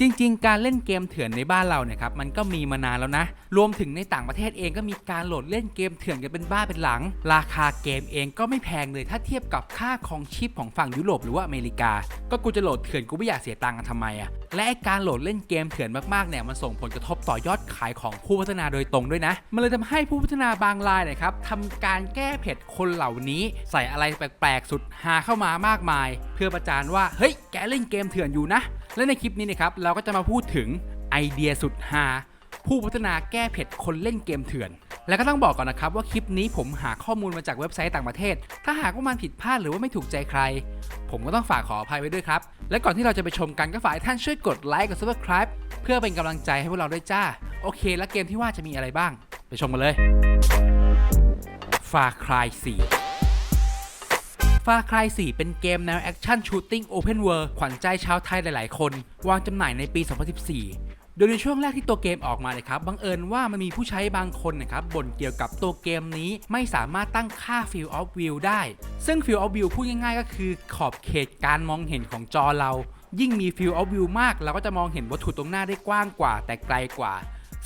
จริง ๆ การเล่นเกมเถื่อนในบ้านเราเนี่ยครับมันก็มีมานานแล้วนะ รวมถึงในต่างประเทศเองก็มีการโหลดเล่นเกมเถื่อนกันเป็นบ้าเป็นหลัง ราคาเกมเองก็ไม่แพงเลยถ้าเทียบกับค่าของชีพของฝั่งยุโรปหรือว่าอเมริกา ก็กูจะโหลดเถื่อนกูไม่อยากเสียตังค์กันทำไมอะและไอการโหลดเล่นเกมเถื่อนมากๆเนี่ยมันส่งผลกระทบต่อยอดขายของผู้พัฒนาโดยตรงด้วยนะ มันเลยทำให้ผู้พัฒนาบางรายนะครับทำการแก้เผ็ดคนเหล่านี้ ใส่อะไรแปลกๆสุดหาเข้ามามากมาย เพื่อประจานว่าเฮ้ยแกเล่นเกมเถื่อนอยู่นะ และในคลิปนี้นะครับเราก็จะมาพูดถึงไอเดียสุดฮาผู้พัฒนาแก้เผ็ดคนเล่นเกมเถื่อน แล้วก็ต้องบอกก่อนนะครับว่าคลิปนี้ผมหาข้อมูลมาจากเว็บไซต์ต่างประเทศ ถ้าหากว่ามันผิดพลาดหรือว่าไม่ถูกใจใคร ผมก็ต้องฝากขออภัยไว้ด้วยครับ และก่อนที่เราจะไปชมกันก็ฝากท่านช่วยกดไลค์กด subscribe เพื่อเป็นกำลังใจให้พวกเราด้วยจ้า โอเค แล้วเกมที่ว่าจะมีอะไรบ้าง ไปชมกันเลย Far Cry 4 Far Cry 4เป็นเกมแนวแอคชั่นชูตติ้งโอเพนเวิร์ขวัญใจชาวไทยหลาย ๆ คน วางจำหน่ายในปี 2014 โดยในช่วงแรกที่ตัวเกมออกมาเลยครับ บังเอิญว่ามันมีผู้ใช้บางคนนะครับบ่นเกี่ยวกับตัวเกมนี้ไม่สามารถตั้งค่า Field of View ได้ ซึ่ง Field of View พูดง่าย ๆ ก็คือขอบเขตการมองเห็นของจอเรา ยิ่งมี Field of View มาก เราก็จะมองเห็นวัตถุตรงหน้าได้กว้างกว่า แต่ไกลกว่า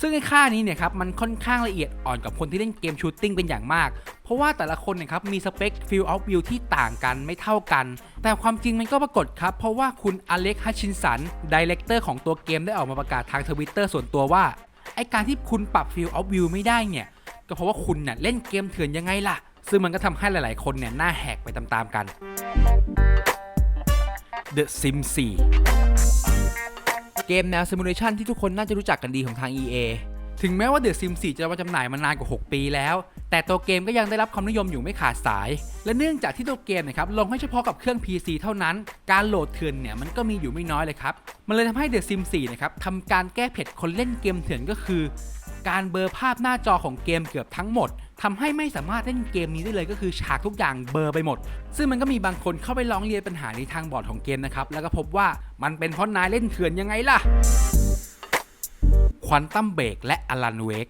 ซึ่งไอ้ค่านี้เนี่ยครับมันค่อนข้างละเอียดอ่อนกับคนที่เล่นเกมชูตติ้งเป็นอย่างมาก เพราะว่าแต่ละคนเนี่ยครับมีสเปค Field of View ที่ต่างกันไม่เท่ากัน แต่ความจริงมันก็ปรากฏครับ เพราะว่าคุณอเล็กฮัชชินสันดีเลกเตอร์ของตัวเกมได้ออกมาประกาศทางทวิตเตอร์ส่วนตัวว่าไอการที่คุณปรับ Field of View ไม่ได้เนี่ยก็เพราะว่าคุณเนี่ยเล่นเกมเถื่อนยังไงล่ะ ซึ่งมันก็ทำให้หลายๆ คนเนี่ยหน้าแหกไปตามๆกัน The Sims 4 เกมแนวซิมูเลชันที่ทุกคนน่าจะรู้จักกันดีของทาง EA ถึงแม้ว่า The Sims 4จะมาจำหน่ายมานานกว่า 6 ปีแล้ว แต่ตัวเกมก็ยังได้รับความนิยมอยู่ไม่ขาดสาย และเนื่องจากที่ตัวเกมนะครับลงให้เฉพาะกับเครื่อง PC เท่านั้น การโหลดเถื่อนเนี่ยมันก็มีอยู่ไม่น้อยเลยครับ มันเลยทำให้ The Sims 4นะครับทำการแก้เผ็ดคนเล่นเกมเถื่อนก็คือ การเบลอภาพหน้าจอของเกมเกือบทั้งหมดทำให้ไม่สามารถเล่นเกมนี้ได้เลยก็คือฉากทุกอย่างเบลอไปหมด ซึ่งมันก็มีบางคนเข้าไปร้องเรียนปัญหาในทางบอร์ดของเกมนะครับ แล้วก็พบว่ามันเป็นเพราะนายเล่นเถื่อนยังไงล่ะควอนตัมเบรกและอลันเวก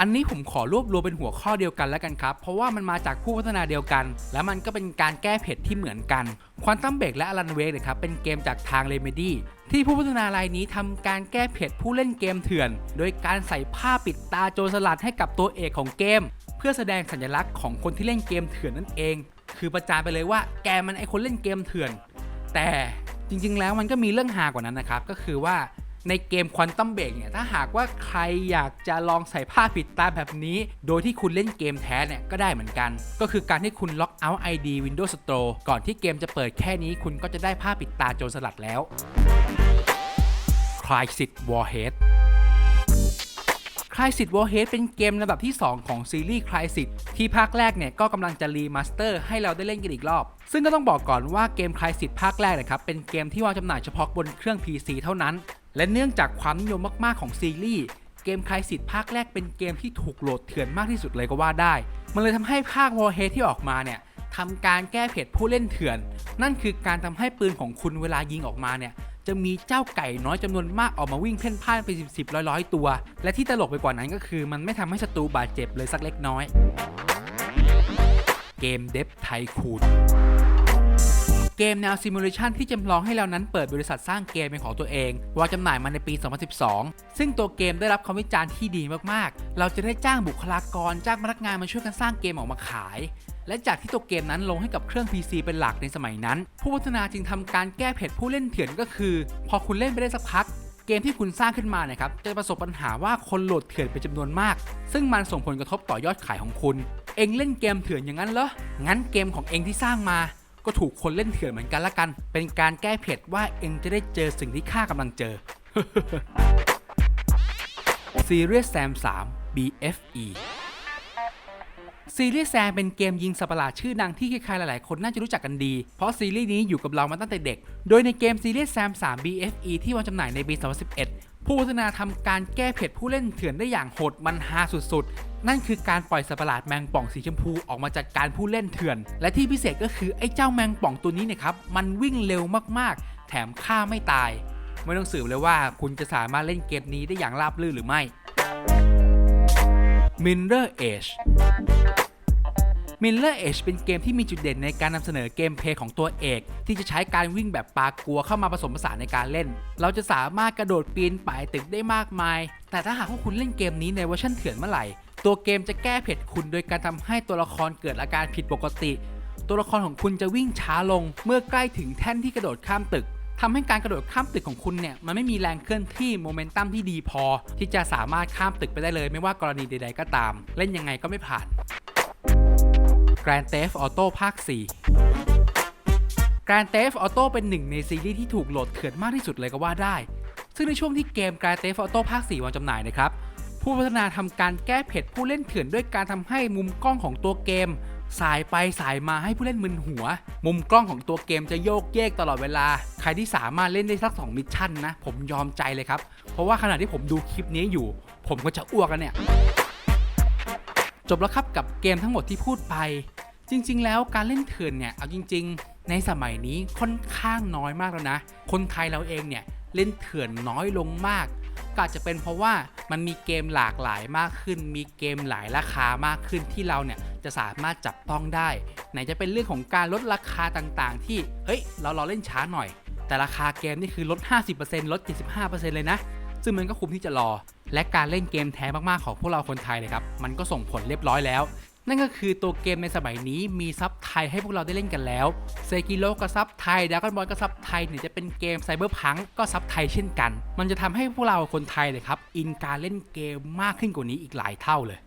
อันนี้ผมขอรวบรวมเป็นหัวข้อเดียวกันแล้วกันครับ เพราะว่ามันมาจากผู้พัฒนาเดียวกัน และมันก็เป็นการแก้เผ็ดที่เหมือนกันควอนตัมเบรกและอลันเวกนะครับเป็นเกมจากทาง Remedy ที่ผู้พัฒนารายนี้ทำการแก้เผ็ดผู้เล่นเกมเถื่อน โดยการใส่ผ้าปิดตาโจรสลัดให้กับตัวเอกของเกม เพื่อแสดงสัญลักษณ์ของคนที่เล่นเกมเถื่อนนั่นเอง คือประจานไปเลยว่าแกมันไอคนเล่นเกมเถื่อน แต่จริงๆ แล้วมันก็มีเรื่องฮากว่านั้นนะครับ ก็คือว่าในเกมควอนตัมเบรกเนี่ยถ้าหากว่าใครอยากจะลองใส่ผ้าปิดตาแบบนี้ โดยที่คุณเล่นเกมแท้เนี่ยก็ได้เหมือนกัน ก็คือการที่คุณล็อกเอาท์ ID Windows Store ก่อนที่เกมจะเปิดแค่นี้คุณก็จะได้ผ้าปิดตาโจรสลัดแล้ว Crysis Warhead Crysis Warhead เป็นเกมลำดับที่ 2 ของซีรีส์ Crysis ที่ภาคแรกเนี่ยก็กำลังจะรีมาสเตอร์ให้เราได้เล่นกันอีกรอบ ซึ่งก็ต้องบอกก่อนว่าเกม Crysis ภาคแรกนะครับเป็นเกมที่วางจำหน่ายเฉพาะบนเครื่อง PC เท่านั้น และเนื่องจากความนิยมมากๆของซีรีส์เกม Crysis ภาคแรกเป็นเกมที่ถูกโหลดเถื่อนมากที่สุดเลยก็ว่าได้ มันเลยทำให้ภาค Warhead ที่ออกมาเนี่ยทำการแก้เผ็ดผู้เล่นเถื่อน นั่นคือการทำให้ปืนของคุณเวลายิงออกมาเนี่ย จะมีเจ้าไก่น้อยจำนวนมากออกมาวิ่งเพ่นพ่านไปสิบสิบร้อยร้อยตัว และที่ตลกไปกว่านั้นก็คือ มันไม่ทำให้ศัตรูบาดเจ็บเลยสักเล็กน้อย เกมเดฟไทคูน เกมแนวซิมูเลชันที่จำลองให้เรานั้นเปิดบริษัทสร้างเกมเป็นของตัวเอง วางจำหน่ายมาในปี 2012 ซึ่งตัวเกมได้รับคำวิจารณ์ที่ดีมากๆ เราจะได้จ้างบุคลากรจ้างพนักงานมาช่วยกันสร้างเกมออกมาขาย และจากที่ตัวเกมนั้นลงให้กับเครื่อง PC เป็นหลักในสมัยนั้น ผู้พัฒนาจึงทำการแก้เผ็ดผู้เล่นเถื่อนก็คือ พอคุณเล่นไปได้สักพักเกมที่คุณสร้างขึ้นมาเนี่ยครับจะประสบปัญหาว่าคนโหลดเถื่อนเป็นจำนวนมาก ซึ่งมันส่งผลกระทบต่อยอดขายของคุณ เองเล่นเกมเถื่อนอย่างนั้นเหรอ งั้นเกมของเองที่สร้างมา ก็ถูกคนเล่นเถื่อนเหมือนกันละกัน เป็นการแก้เผ็ดว่าเองจะได้เจอสิ่งที่ข้ากำลังเจอ Serious Sam 3 BFE ซีรีส์แซมเป็นเกมยิงสัประหลาดชื่อดังที่ใครๆหลายๆ คนน่าจะรู้จักกันดี เพราะซีรีส์นี้อยู่กับเรามาตั้งแต่เด็ก โดยในเกมซีรีส์แซม 3 BFE ที่วางจำหน่ายในปี 2011 ผู้พัฒนาทำการแก้เผ็ดผู้เล่นเถื่อนได้อย่างโหดมันฮาสุดๆ นั่นคือการปล่อยสัตว์ประหลาดแมงป่องสีชมพูออกมาจัดการผู้เล่นเถื่อน และที่พิเศษก็คือไอ้เจ้าแมงป่องตัวนี้เนี่ยครับมันวิ่งเร็วมากๆ แถมฆ่าไม่ตาย ไม่ต้องสืบเลยว่าคุณจะสามารถเล่นเกมนี้ได้อย่างราบรื่นหรือไม่ Mirror Edge Miller Edge เป็นเกมที่มีจุดเด่นในการนำเสนอเกมเพลย์ของตัวเอก ที่จะใช้การวิ่งแบบปากลัวเข้ามาผสมผสานในการเล่น เราจะสามารถกระโดดปีนป่ายตึกได้มากมาย แต่ถ้าหากว่าคุณเล่นเกมนี้ในเวอร์ชันเถื่อนเมื่อไหร่ ตัวเกมจะแก้เผ็ดคุณโดยการทำให้ตัวละครเกิดอาการผิดปกติ ตัวละครของคุณจะวิ่งช้าลงเมื่อใกล้ถึงแท่นที่กระโดดข้ามตึกทำให้การกระโดดข้ามตึกของคุณเนี่ยมันไม่มีแรงเคลื่อนที่โมเมนตัมที่ดีพอ ที่จะสามารถข้ามตึกไปได้เลย ไม่ว่ากรณีใด ๆ ก็ตาม เล่นยังไงก็ไม่ผ่าน Grand Theft Auto ภาค 4 Grand Theft Auto เป็นหนึ่งในซีรีส์ที่ถูกโหลดเถื่อนมากที่สุดเลยก็ว่าได้ ซึ่งในช่วงที่เกม Grand Theft Auto ภาค 4 วางจำหน่ายนะครับ ผู้พัฒนาทำการแก้เผ็ดผู้เล่นเถื่อนด้วยการทำให้มุมกล้องของตัวเกม สายไปสายมาให้ผู้เล่นมึนหัว มุมกล้องของตัวเกมจะโยกเยกตลอดเวลา ใครที่สามารถเล่นได้สัก2มิชชั่นนะ ผมยอมใจเลยครับ เพราะว่าขณะที่ผมดูคลิปนี้อยู่ ผมก็จะอ้วกแล้วเนี่ย จบแล้วครับกับเกมทั้งหมดที่พูดไป จริง ๆ แล้วการเล่นเถื่อนเนี่ยเอาจริง ๆ ในสมัยนี้ค่อนข้างน้อยมากแล้วนะ คนไทยเราเองเนี่ยเล่นเถื่อนน้อยลงมาก ก็อาจจะเป็นเพราะว่ามันมีเกมหลากหลายมากขึ้น มีเกมหลายราคามากขึ้นที่เราเนี่ยจะสามารถจับต้องได้ ไหนจะเป็นเรื่องของการลดราคาต่างๆ ที่เฮ้ยเราเราเล่นช้าหน่อย แต่ราคาเกมนี่คือลด 50%ลด 75%เลยนะ ซึ่งมันก็คุ้มที่จะรอ และการเล่นเกมแท้มากๆของพวกเราคนไทยเลยครับมันก็ส่งผลเรียบร้อยแล้ว นั่นก็คือตัวเกมในสมัยนี้มีซับไทยให้พวกเราได้เล่นกันแล้วเซกิโลก็ซับไทยดาก g นบอลก็ซับไทยเนี่ยจะเป็นเกมไซเบอร์พังก็ซับไทยเช่นกัน มันจะทำให้พวกเราคนไทยเลยครับอินการเล่นเกมมากขึ้นกว่านี้อีกหลายเท่าเลย